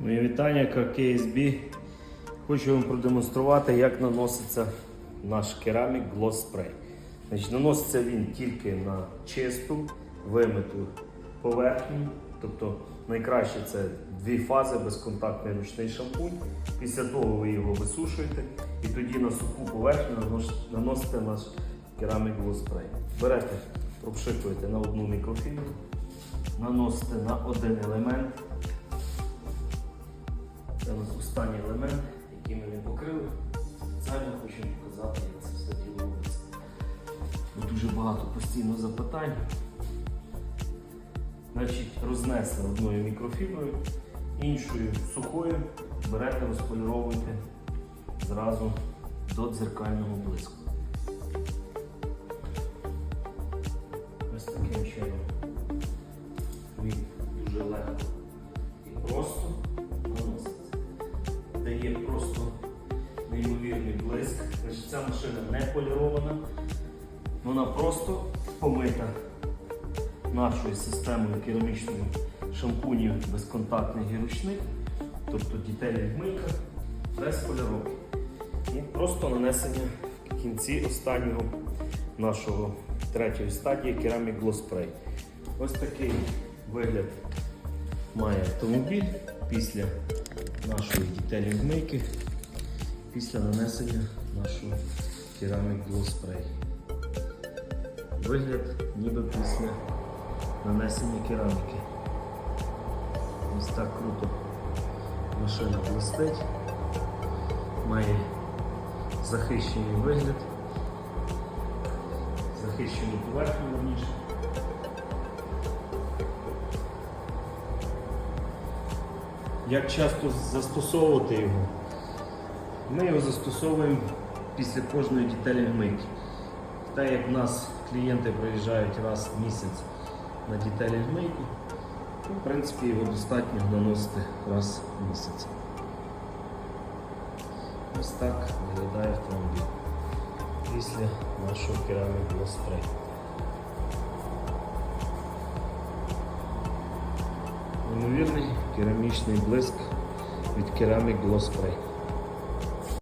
Мої вітання, KSB. Хочу вам продемонструвати, як наноситься наш керамік Gloss Spray. Значить, наноситься він тільки на чисту, вимиту поверхню. Тобто найкраще це дві фази безконтактний ручний шампунь. Після того ви його висушуєте і тоді на суху поверхню наносите наш керамік Gloss Spray. Берете, пропшикуєте на одну мікрофільму, наносите на один елемент. Це у нас останній елемент, який ми не покрили. Спеціально хочу показати, як це все діло робиться. Дуже багато постійно запитань. Значить, рознесли одною мікрофіброю, іншою сухою, берете, розполіровуєте зразу до дзеркального блиску. Ось таким чином. Він дуже легко і просто. Дає просто неймовірний блиск. Значить, ця машина не полірована, вона просто помита нашою системою керамічною шампунів безконтактних і ручних, тобто дітей відмийка без поліровки. І просто нанесення в кінці останнього нашого третьої стадії керамік Gloss Ось такий вигляд має автомобіль після нашої дітелі відмийки, після нанесення нашого керамік Gloss Вигляд ніби після нанесення кераміки. Ось так круто машина блистить, має захищений вигляд, захищену поверхню верніше. Як часто застосовувати його? Ми його застосовуємо після кожної дітелі мийки. Так як в нас клієнти приїжджають раз в місяць на дітелі мийку, то, в принципі його достатньо наносити раз в місяць. Ось так виглядає автомобіль після нашого кераміку спрей. Неймовірний керамічний блиск від Gloss Spray.